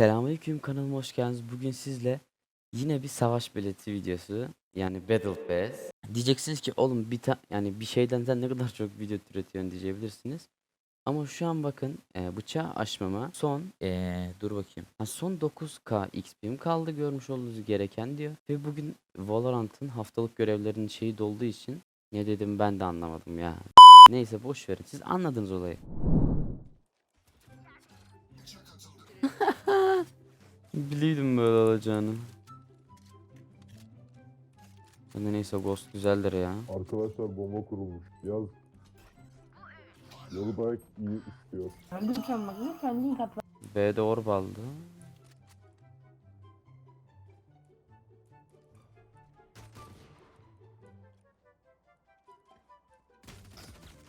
Selamünaleyküm kanalıma hoş geldiniz. Bugün sizle yine bir savaş bileti videosu yani Battle Pass. Diyeceksiniz ki oğlum bir ta yani bir şeyden sen ne kadar çok video üretiyorsun diyebilirsiniz. Ama şu an bakın e, bıçağı açmama son e, dur bakayım. Ha, son 9k XP'm kaldı görmüş olduğunuz gereken diyor. Ve bugün Valorant'ın haftalık görevlerinin şeyi dolduğu için ne dedim ben de anlamadım ya. Neyse boş verin. Siz anladınız olayı. Ben de neyse Ghost güzeldir ya. Arkadaşlar bomba kurulmuş. Yaz. Yolu bayağı iyi istiyor. Kendin çalmak ne? Kendin katla. B'de orb aldı.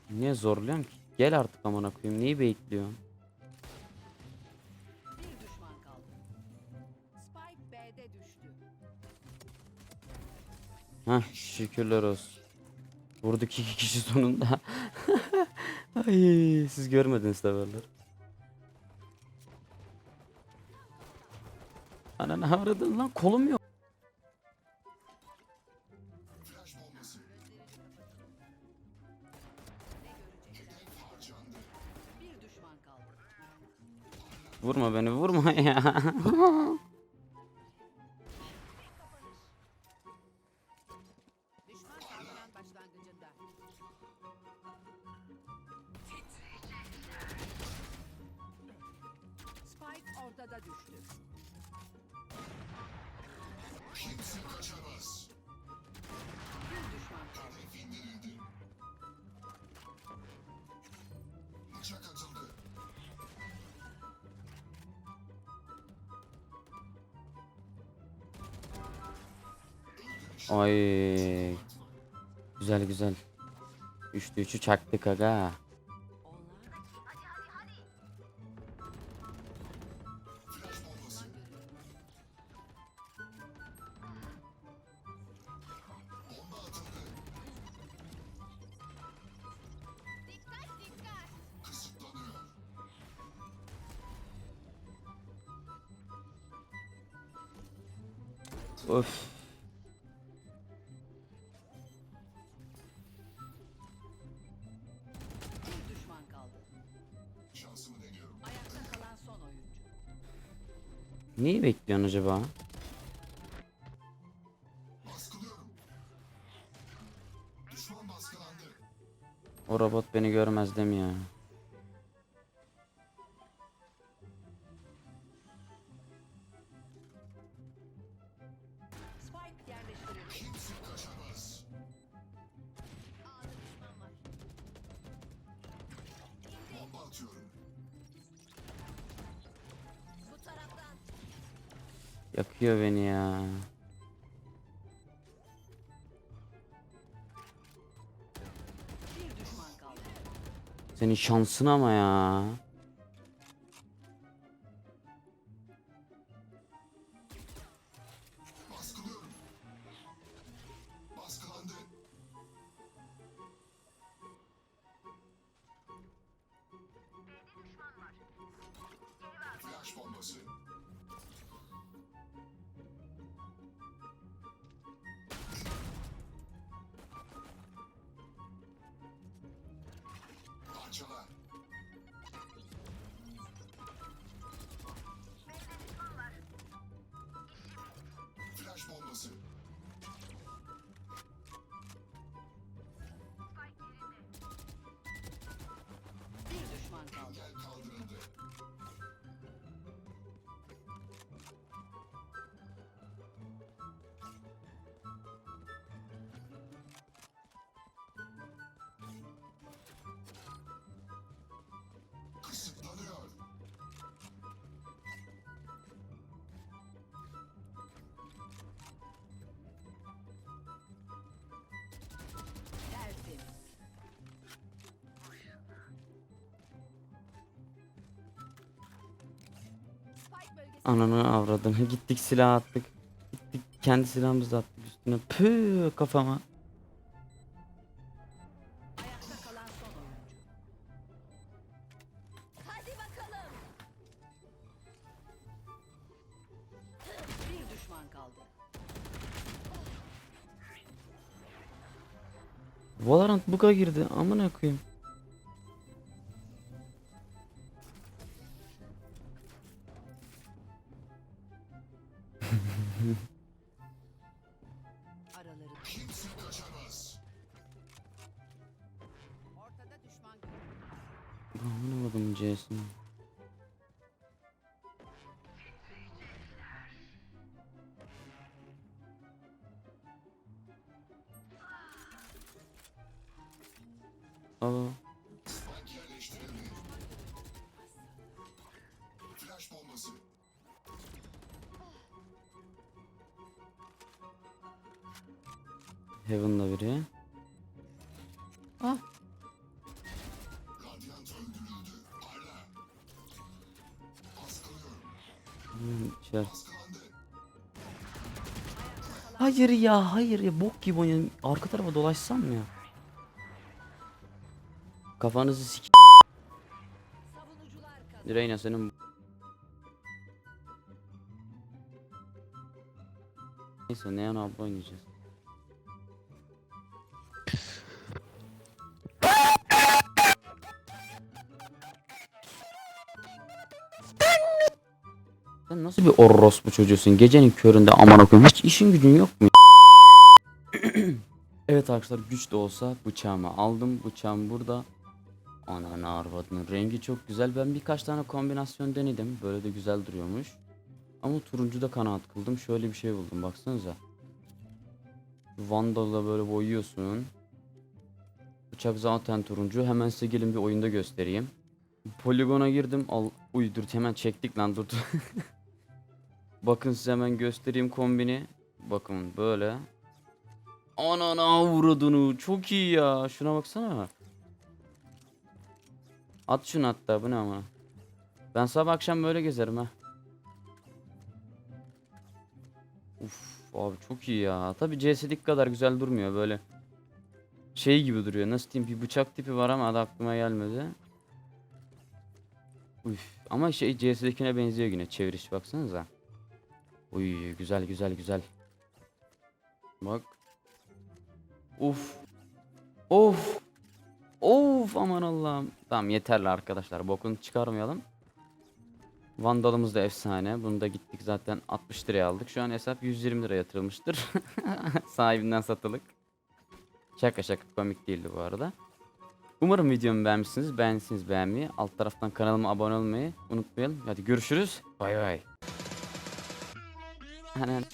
Niye zorluyorsun ki? Gel artık amına koyayım. Neyi bekliyorsun? B'de düştü. Hah şükürler olsun. Vurduk iki kişi sonunda. Ay siz görmediniz severler. Ananı avradın lan kolum yok. Vurma beni vurma Ay. Güzel güzel. Üçlü üçü çaktık aga. Öf. Neyi bekliyorsun acaba? O robot beni görmez değil mi ya? Yakıyor beni ya. Senin şansın ama ya. Ananı avradını. Gittik silah attık. Gittik kendi silahımızı attık üstüne. Püh kafama. Valorant buga girdi. Amına koyayım. Amına koydum C'sini. Aa. Heaven'da biri. Hayır ya hayır ya bok gibi oynuyorum. Arka tarafa dolaşsam mı ya? Kafanızı sik... Reyna senin... Neyse Neon abla oynayacağız. Nasıl bir orospu çocuğusun? Gecenin köründe aman okuyayım. Hiç işin gücün yok mu? evet arkadaşlar güç de olsa bıçağımı aldım. Bıçağım burada. Ananı arvadının rengi çok güzel. Ben birkaç tane kombinasyon denedim. Böyle de güzel duruyormuş. Ama turuncu da kanaat kıldım. Şöyle bir şey buldum baksanıza. Vandal'la böyle boyuyorsun. Bıçak zaten turuncu. Hemen size gelin bir oyunda göstereyim. Poligona girdim. Al uy dur hemen çektik lan dur. Bakın size hemen göstereyim kombini. Bakın böyle. Anana vurudunu. Çok iyi ya. Şuna baksana. At şunu hatta bu ne ama. Ben sabah akşam böyle gezerim ha. Uf abi çok iyi ya. Tabi CS'lik kadar güzel durmuyor böyle. Şey gibi duruyor. Nasıl diyeyim bir bıçak tipi var ama adı aklıma gelmedi. Uf ama şey CS'dekine benziyor yine çeviriş baksanıza. Uy güzel güzel güzel. Bak. Uf. Of. Of aman Allah'ım. Tamam yeterli arkadaşlar. Bokunu çıkarmayalım. Vandalımız da efsane. Bunu da gittik zaten 60 liraya aldık. Şu an hesap 120 lira yatırılmıştır. Sahibinden satılık. Şaka şaka komik değildi bu arada. Umarım videomu beğenmişsiniz. Beğendiyseniz beğenmeyi, alt taraftan kanalıma abone olmayı unutmayalım. Hadi görüşürüz. Bay bay. Hemen